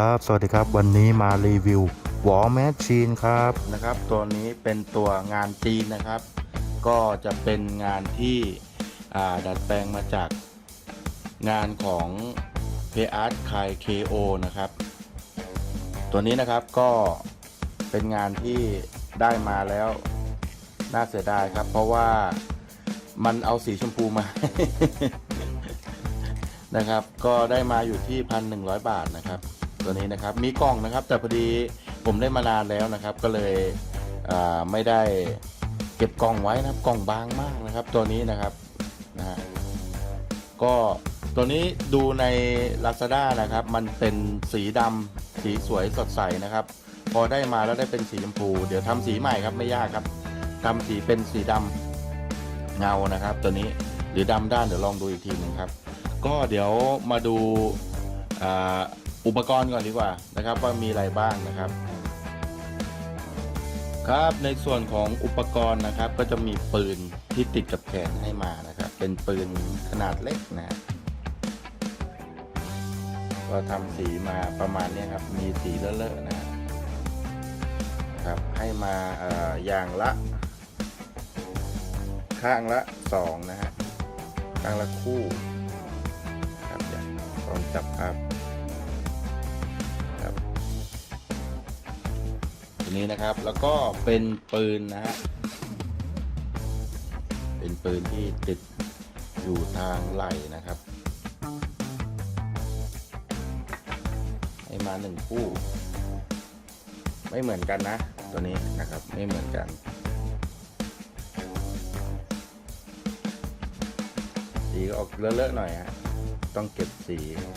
ครับ สวัสดีครับ วันนี้มารีวิววอลแมชชีนครับนะครับ ตัวนี้เป็นตัวงานจีนนะครับ ก็จะเป็นงานที่ดัดแปลงมาจากงานของเพอาร์ตคายเคโอนะครับ ตัวนี้นะครับก็เป็นงานที่ได้มาแล้วน่าเสียดายครับ เพราะว่ามันเอาสีชมพูมา นะครับ ก็ได้มาอยู่ที่พันหนึ่งร้อยบาทนะครับ ตัวนี้นะครับมีกล่องนะครับ แต่พอดีผมได้มานานแล้วนะครับ ก็เลยไม่ได้เก็บกล่องไว้นะครับกล่องบางมากนะครับ ตัวนี้นะครับนะฮะก็ตัวนี้ดูใน Lazada นะครับ มันเป็นสีดำสีสวยสดใสนะครับ พอได้มาแล้วได้เป็นสีชมพู เดี๋ยวทำสีใหม่ครับไม่ยากครับทำสีเป็นสีดำเงานะครับ ตัวนี้หรือดำด้านเดี๋ยวลองดูอีกทีหนึงครับ ก็เดี๋ยวมาดูอ่า อุปกรณ์ก่อนดีกว่านะครับว่ามีอะไรบ้างนะครับ ครับในส่วนของอุปกรณ์นะครับ ก็จะมีปืนที่ติดกับแขนให้มานะครับ เป็นปืนขนาดเล็กนะ ก็ทำสีมาประมาณนี้ครับ มีสีเลอะๆนะครับ ให้มาอออย่างละ ข้างละสองนะฮะข้างละคู่ครับอย่าลองจับครับ นี้นะครับ แล้วก็เป็นปืนนะฮะเป็นปืนที่ติดอยู่ทางไหล่นะครับให้มาหนึ่งคู่ ไม่เหมือนกันนะ ตัวนี้นะครับไม่เหมือนกันสีก็ออกเลอะๆหน่อยฮะต้องเก็บสีแล้ว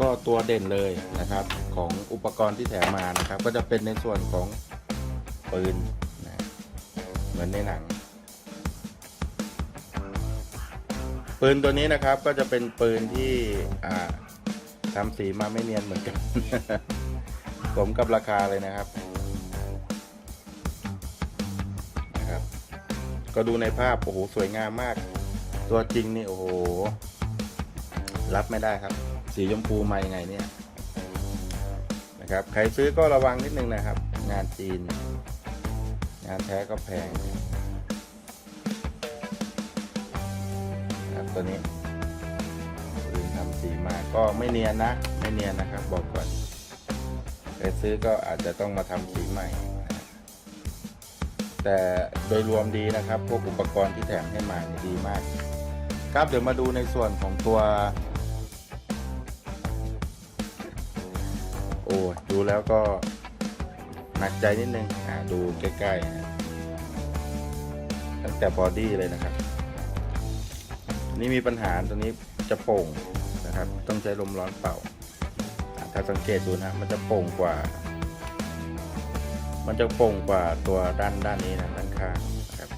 ก็ตัวเด่นเลยนะครับของอุปกรณ์ที่แถมมานะครับ ก็จะเป็นในส่วนของปืนนะเหมือนในหนัง ปืนตัวนี้นะครับก็จะเป็นปืนที่ทำสีมาไม่เนียนเหมือนกันผมกับราคาเลยนะครับนะครับ ก็ดูในภาพโอ้โหสวยงามมาก ตัวจริงนี่โอ้โหรับไม่ได้ครับ สีชมพูมายังไงเนี่ยนะครับ ใครซื้อก็ระวังนิดนึงนะครับ งานจีน งานแท้ก็แพงนะครับตัวนี้ปืนทำสีมาก็ไม่เนียนนะ ไม่เนียนนะครับ บอกก่อนไปซื้อก็อาจจะต้องมาทำสีใหม่ แต่โดยรวมดีนะครับ พวกอุปกรณ์ที่แถมให้มาเนี่ยดีมาก ครับเดี๋ยวมาดูในส่วนของตัว อ้ดูแล้วก็หนักใจนิดนึงอ่าดูใกล้ๆนะตั้งแต่บอดี้เลยนะครับ นี่มีปัญหาตรงนี้จะโป่งนะครับ ต้องใช้ลมร้อนเป่า ถ้าสังเกตดูนะ มันจะโป่งกว่า มันจะโป่งกว่าตัวด้านด้านนี้นะด้านข้างนะครับ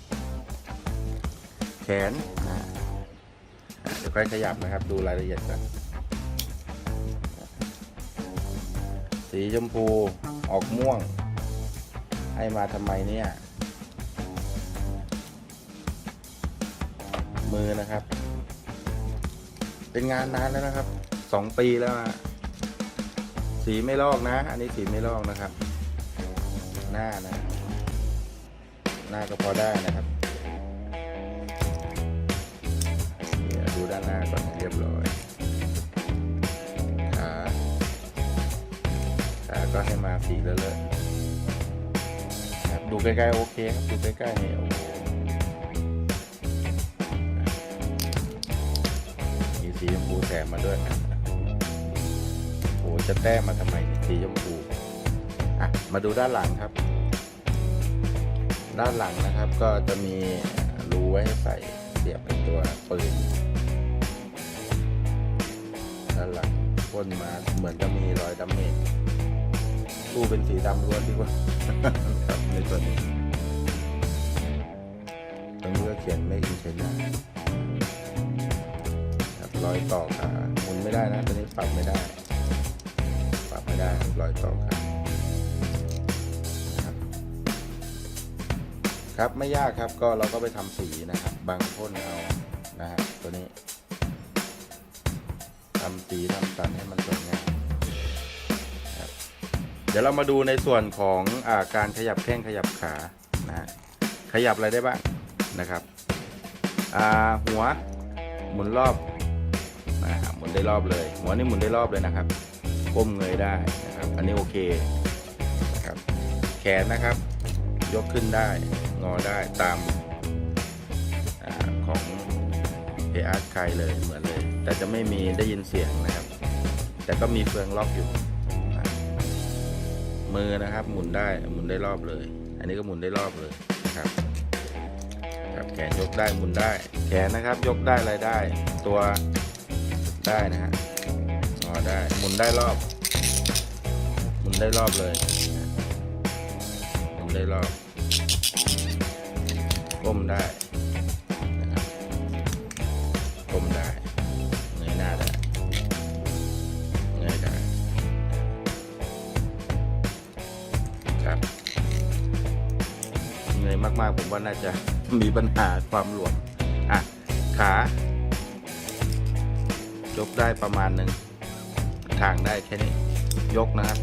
แขนนะเดี๋ยวค่อยขยับนะครับ ดูรายละเอียดกัน สีชมพูออกม่วง ให้มาทำไมเนี่ย มือนะครับ เป็นงานนานแล้วนะครับสองปีแล้วสีไม่ลอกนะ อันนี้สีไม่ลอกนะครับ หน้านะ หน้าก็พอได้นะครับดูด้านหน้าก่อนเรียบร้อย ก็ให้มาสีเลอะๆครับดูใกล้ๆโอเคครับดูใกล้ๆเนี่ยโอ้โหมีสีชมพูแถมมาด้วยโอ้โหจะแต้มมาทำไมสีชมพูอะมาดูด้านหลังครับ ด้านหลังนะครับก็จะมีรูไว้ให้ใส่เสียบเป็นตัวปืนด้านหลังพ่นมาเหมือนจะมีรอยดำเมจ ตู้เป็นสีดำล้วนดีกว่าครับในส่วนนี้ตรงนี้ก็เขียนไม่อินเชน่าครับรอยต่อขาหมุนไม่ได้นะตัวนี้ปรับไม่ได้ ปรับไม่ได้รอยต่อครับครับครับไม่ยากครับก็เราก็ไปทำสีนะครับบางพ่นเอานะฮะตัวนี้ทำสีทำสันให้มันสวยงามครับ เดี๋ยวเรามาดูในส่วนของอาการขยับแข้งขยับขานะฮะขยับอะไรได้บ้างนะครับหัวหมุนรอบนะหมุนได้รอบเลย หัวนี่หมุนได้รอบเลยนะครับก้มเงยได้นะครับ อันนี้โอเคนะครับแขนนะครับ ยกขึ้นได้งอได้ตามอาของเออาร์ไคเลยเหมือนเลย แต่จะไม่มีได้ยินเสียงนะครับ แต่ก็มีเฟืองล็อกอยู่ มือนะครับ หมุนได้หมุนได้รอบเลย อันนี้ก็หมุนได้รอบเลยนะครับครับแขนยกได้หมุนได้ แขนนะครับยกได้อะไรได้ ตัวได้นะฮะงอได้หมุนได้รอบ หมุนได้รอบเลยหมุนได้รอบก้มได้นะครับก้มได้ มากๆผมว่าน่าจะมีปัญหาความหลวมอะขายกได้ประมาณหนึ่งทางได้แค่นี้ยกนะครับ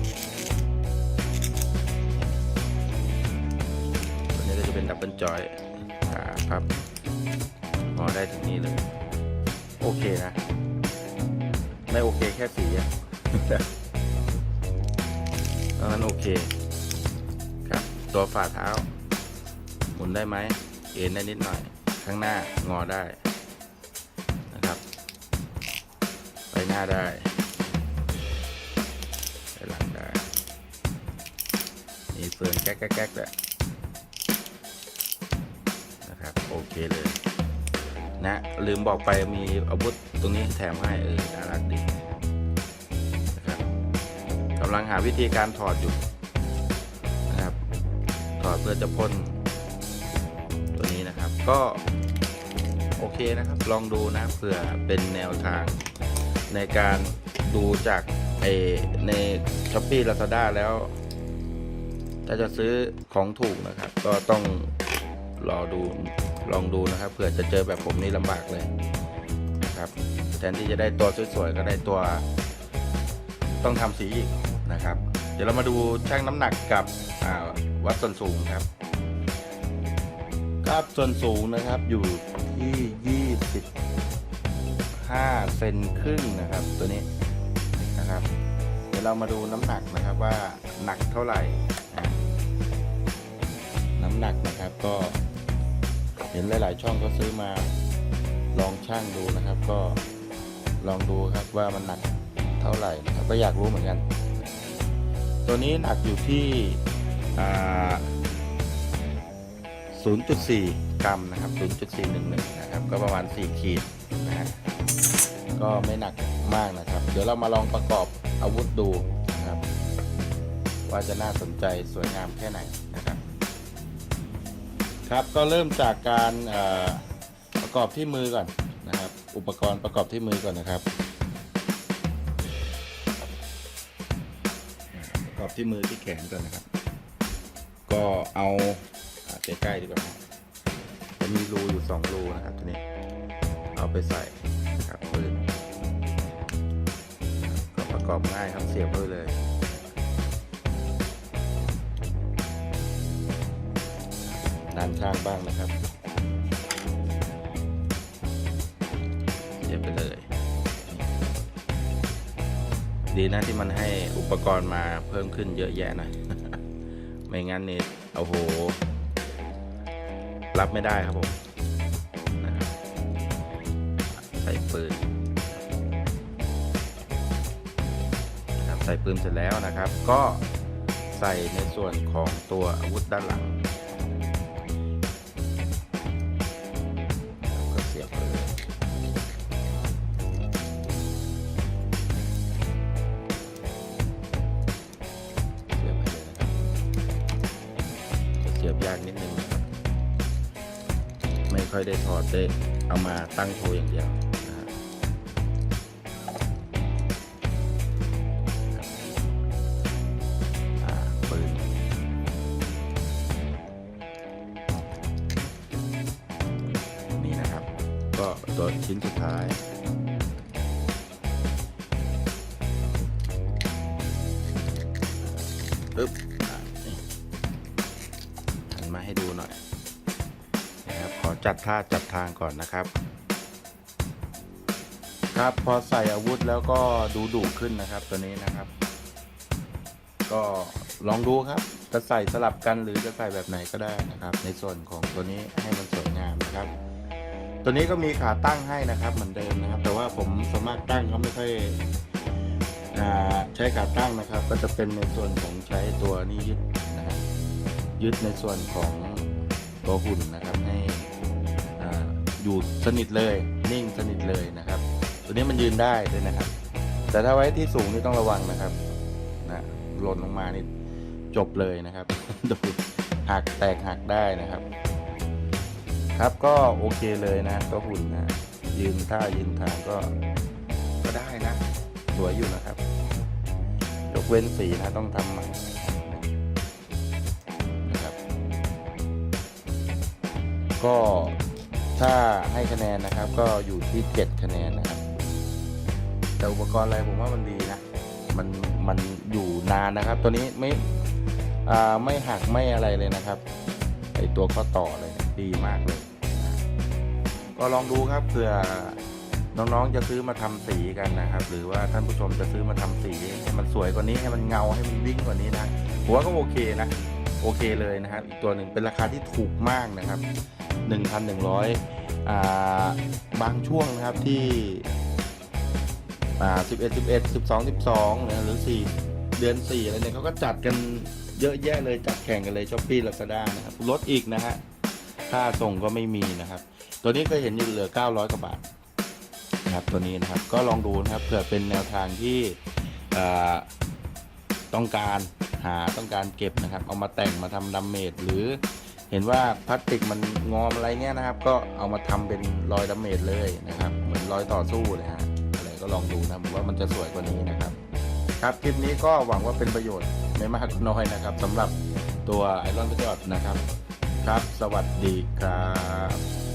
ตัวนี้ก็จะเป็นดับเบิลจอยขาครับพอได้ถึงนี่เลยโอเคนะ ไม่โอเคแค่สีอะตอนนั้นโอเคครับ ตัวฝ่าเท้า มุนได้ไหมเอ็นได้นิดหน่อยข้างหน้างอได้นะครับไปหน้าได้ไปหลังได้มีเฟืองแก๊กแก๊กแก๊กด้วยนะครับโอเคเลยนะลืมบอกไปมีอาวุธตรงนี้แถมให้เออน่ารักดีนะครับกำลังหาวิธีการถอดอยู่นะครับถอดเพื่อจะพ่น ก็โอเคนะครับ ลองดูนะเผื่อเป็นแนวทางในการดูจากไอในช้อปปี้ลาซาด้าแล้ว ถ้าจะซื้อของถูกนะครับ ก็ต้องรอดูลองดูนะครับเผื่อจะเจอแบบผมนี่ลำบากเลยนะครับแทนที่จะได้ตัวสวยๆก็ได้ตัว ต้องทำสีอีกนะครับ เดี๋ยวเรามาดูชั่งน้ำหนักกับวัดส่วนสูงครับ ครับส่วนสูงนะครับอยู่ที่ 25 เซนครึ่งนะครับ ตัวนี้นะครับ เดี๋ยวเรามาดูน้ำหนักนะครับว่าหนักเท่าไหร่ น้ำหนักนะครับก็เห็นหลาย ๆ ช่องก็ซื้อมาลองช่างดูนะครับ ก็ลองดูครับว่ามันหนักเท่าไหร่นะครับก็อยากรู้เหมือนกัน ตัวนี้หนักอยู่ที่อ่า 0.4 กรัมนะครับ 0.411 นะครับ ก็ประมาณ 4 ขีดนะฮะ ก็ไม่หนักมากนะครับ เดี๋ยวเรามาลองประกอบอาวุธดูนะครับ ว่าจะน่าสนใจสวยงามแค่ไหนนะครับ ครับ ก็เริ่มจากการประกอบที่มือก่อนนะครับ อุปกรณ์ประกอบที่มือก่อนนะครับ ประกอบที่มือที่แขนก่อนนะครับ ก็เอา ใกล้ๆดีกว่าจะมีรูอยู่สองรูนะครับทีนี้ เอาไปใส่ครับปืนก็ประกอบง่ายครับเสียบไปเลยด้านข้างบ้างนะครับเสียบไปเลย ดีนะที่มันให้อุปกรณ์มาเพิ่มขึ้นเยอะแยะหน่อยไม่งั้นนี่โอ้โห รับไม่ได้ครับผมใส่ปืนครับใส่ปืนเสร็จแล้วนะครับ ก็ใส่ในส่วนของตัวอาวุธด้านหลัง อยได้ถอดได้เอามาตั้งโทว์อย่างเดียวก็ตัวชิ้นสุดท้ายปึ๊บ จัดท่าจัดทางก่อนนะครับ ครับพอใส่อาวุธแล้วก็ดูดุขึ้นนะครับตัวนี้นะครับ ก็ลองดูครับจะใส่สลับกันหรือจะใส่แบบไหนก็ได้นะครับ ในส่วนของตัวนี้ให้มันสวยงามนะครับ ตัวนี้ก็มีขาตั้งให้นะครับเหมือนเดิมนะครับ แต่ว่าผมสามารถตั้งเขาไม่ค่อยใช้ขาตั้งนะครับ ก็จะเป็นในส่วนของใช้ตัวนี้ยึดนะครับยึดในส่วนของตัวหุ่นนะครับให้ อยู่สนิทเลยนิ่งสนิทเลยนะครับ ตัวนี้มันยืนได้ด้วยนะครับ แต่ถ้าไว้ที่สูงนี่ต้องระวังนะครับนะหล่นลงมานี่จบเลยนะครับดูหักแตกหักได้นะครับ ครับก็โอเคเลยนะตัวหุ่นนะยืนท่ายืนทางก็ก็ได้นะ สวยอยู่นะครับ ยกเว้นสีนะต้องทำใหม่นะครับ ก็ ถ้าให้คะแนนนะครับก็อยู่ที่ 7 คะแนนนะครับ แต่อุปกรณ์อะไรผมว่ามันดีนะ มันมันอยู่นานนะครับ ตัวนี้ไม่าไม่หักไม่อะไรเลยนะครับไอตัวข้อต่อเลยดีมากเลย ก็ลองดูครับเผื่อน้องๆจะซื้อมาทำสีกันนะครับ หรือว่าท่านผู้ชมจะซื้อมาทำสีให้มันสวยกว่านี้ให้มันเงาให้มันวิ่งกว่านี้นะผมว่าก็โอเคนะ โอเคเลยนะครับ อีกตัวหนึ่งเป็นราคาที่ถูกมากนะครับ 1,100อ่าบางช่วงนะครับที่อ่าสิบเอ็ดสิบเอ็ดสิบสองสิบสองหรือสี่เดือนสี่อะไรเนี่ยเขาก็จัดกันเยอะแยะเลยจัดแข่งกันเลยช้อปปี้ลาซาด้านะครับลดอีกนะฮะค่าส่งก็ไม่มีนะครับ ตัวนี้ก็เห็นอยู่เหลือ 900กว่าบาทนะครับตัวนี้นะครับก็ลองดูนะครับเผื่อเป็นแนวทางที่ต้องการหาต้องการเก็บนะครับ เอามาแต่งมาทำดัมเมจหรือ เห็นว่าพลาสติกมันงอมอะไรเงี้ยนะครับ ก็เอามาทำเป็นรอยดัมเมจเลยนะครับ เหมือนรอยต่อสู้เลยฮะอะไรก็ลองดูนะผมว่ามันจะสวยกว่านี้นะครับ ครับคลิปนี้ก็หวังว่าเป็นประโยชน์ไม่มากน้อยนะครับสำหรับตัวไอรอนพิจอดนะครับ ครับ สวัสดีครับ